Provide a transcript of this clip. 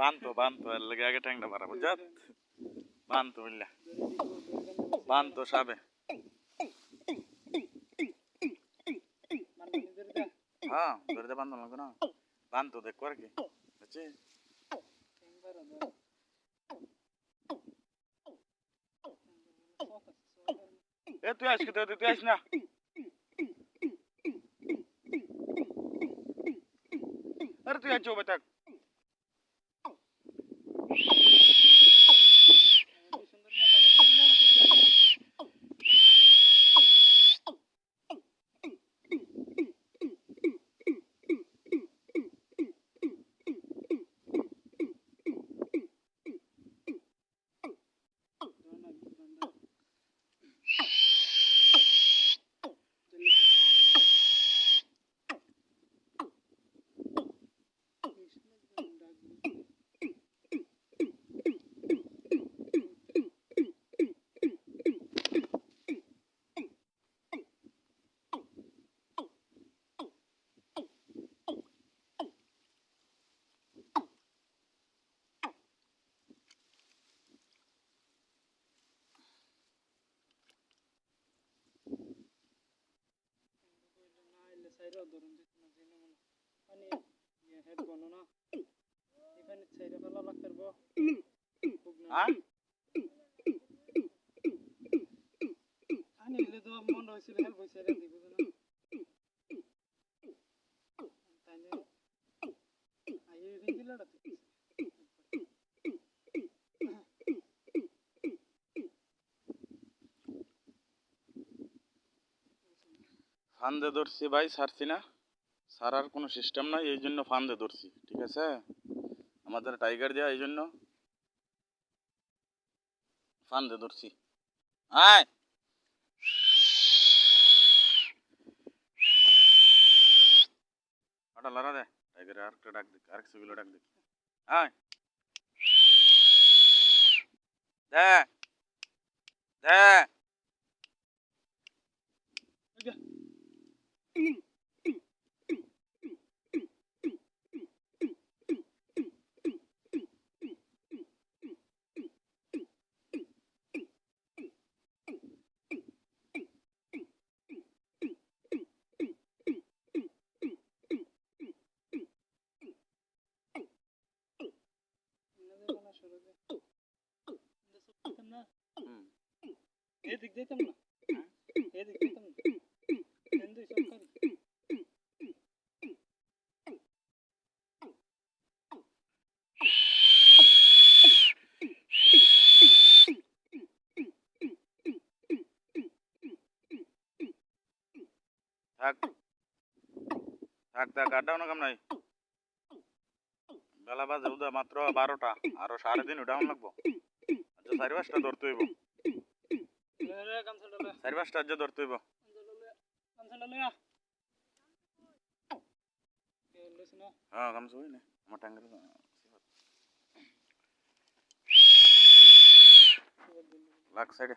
বানতো বানতো এর লাগে আগে ট্যাংটা মারা বুঝাত বানতো বানতো সাবে। হ্যাঁ ধরে লাগবে না বানতো দেখ আর কি। বুঝছি এ তুই আজকে তো তুই আস না। से आज तक আরে তুই আছো বেটা হ্যাঁ। ফান্দে ধরছি ভাই, ছাড়ছি না। ছাড়ার কোনো সিস্টেম নাই, এই জন্য ফান্দে ধরছি, ঠিক আছে? আমাদের টাইগার দেওয়া এই জন্য। ফান্দে ধরছি। আয়! দে টাইগারে ডাক ডাক আয়! দে! দে! থাক। থাক থাক কাম নাই বেলা বাজে উদা মাত্র বারোটা, আরও সাড়ে দিন উঠান লাগবো। আচ্ছা চারি পাঁচটা ধরতে হইব। চারি পাঁচটা আজ ধরতে হইব কামসাটা লে কে লইছ না হ্যাঁ কাম শুই না আমার টাঙ্গের লাগ সাইডে